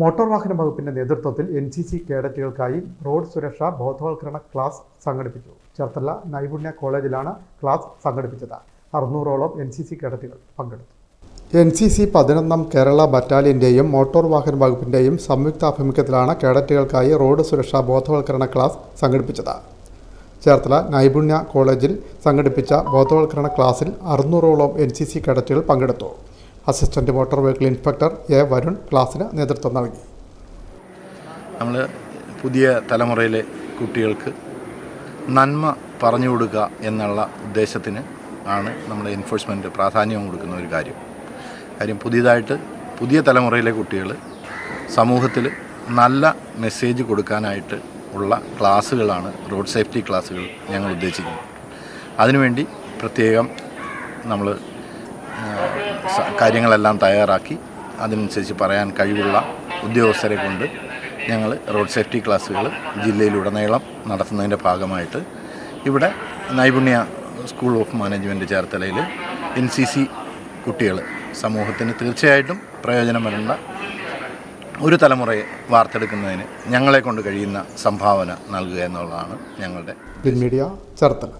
Motor വാഹന വകുപ്പിന്റെ നേതൃത്വത്തിൽ എൻ സി സി കേഡറ്റുകൾക്കായി റോഡ് സുരക്ഷാ ബോധവൽക്കരണ ക്ലാസ് സംഘടിപ്പിച്ചു. ചേർത്തല നൈപുണ്യ കോളേജിലാണ് ക്ലാസ് സംഘടിപ്പിച്ചത്. അറുന്നൂറോളം എൻ സി സി കേഡറ്റുകൾ പങ്കെടുത്തു. എൻ സി സി പതിനൊന്നാം കേരള ബറ്റാലിയന്റെയും മോട്ടോർ വാഹന വകുപ്പിന്റെയും സംയുക്താഭിമുഖ്യത്തിലാണ് കേഡറ്റുകൾക്കായി റോഡ് സുരക്ഷാ ബോധവൽക്കരണ ക്ലാസ് സംഘടിപ്പിച്ചത്. ചേർത്തല നൈപുണ്യ കോളേജിൽ സംഘടിപ്പിച്ച ബോധവൽക്കരണ ക്ലാസ്സിൽ അറുന്നൂറോളം എൻ സി സി കേഡറ്റുകൾ പങ്കെടുത്തു. Assistant motor vehicle inspector A Varun ക്ലാസ്സിന് നേതൃത്വം നൽകി. നമ്മൾ പുതിയ തലമുറയിലെ കുട്ടികൾക്ക് നന്മ പറഞ്ഞു കൊടുക്കുക എന്നുള്ള ഉദ്ദേശത്തിന് ആണ് നമ്മൾ എൻഫോഴ്സ്മെന്റ് പ്രാധാന്യം കൊടുക്കുന്ന ഒരു കാര്യം. കാര്യം പുതിയതായിട്ട് പുതിയ തലമുറയിലെ കുട്ടികൾ സമൂഹത്തിൽ നല്ല മെസ്സേജ് കൊടുക്കാനായിട്ട് ഉള്ള ക്ലാസ്സുകളാണ് റോഡ് സേഫ്റ്റി ക്ലാസ്സുകൾ ഞങ്ങൾ ഉദ്ദേശിക്കുന്നത്. അതിനുവേണ്ടി പ്രത്യേകം നമ്മൾ കാര്യങ്ങളെല്ലാം തയ്യാറാക്കി. അതിനനുസരിച്ച് പറയാൻ കഴിവുള്ള ഉദ്യോഗസ്ഥരെ കൊണ്ട് ഞങ്ങൾ റോഡ് സേഫ്റ്റി ക്ലാസ്സുകൾ ജില്ലയിലുടനീളം നടത്തുന്നതിന്റെ ഭാഗമായിട്ട് ഇവിടെ നൈപുണ്യ സ്കൂൾ ഓഫ് മാനേജ്മെന്റ് ചേർത്തലയിൽ എൻ സി സി കുട്ടികൾ സമൂഹത്തിന് തീർച്ചയായിട്ടും പ്രയോജനം വരേണ്ട ഒരു തലമുറയെ വാർത്തെടുക്കുന്നതിന് ഞങ്ങളെ കൊണ്ട് കഴിയുന്ന സംഭാവന നൽകുക എന്നുള്ളതാണ് ഞങ്ങളുടെ മീഡിയ ചേർത്തല.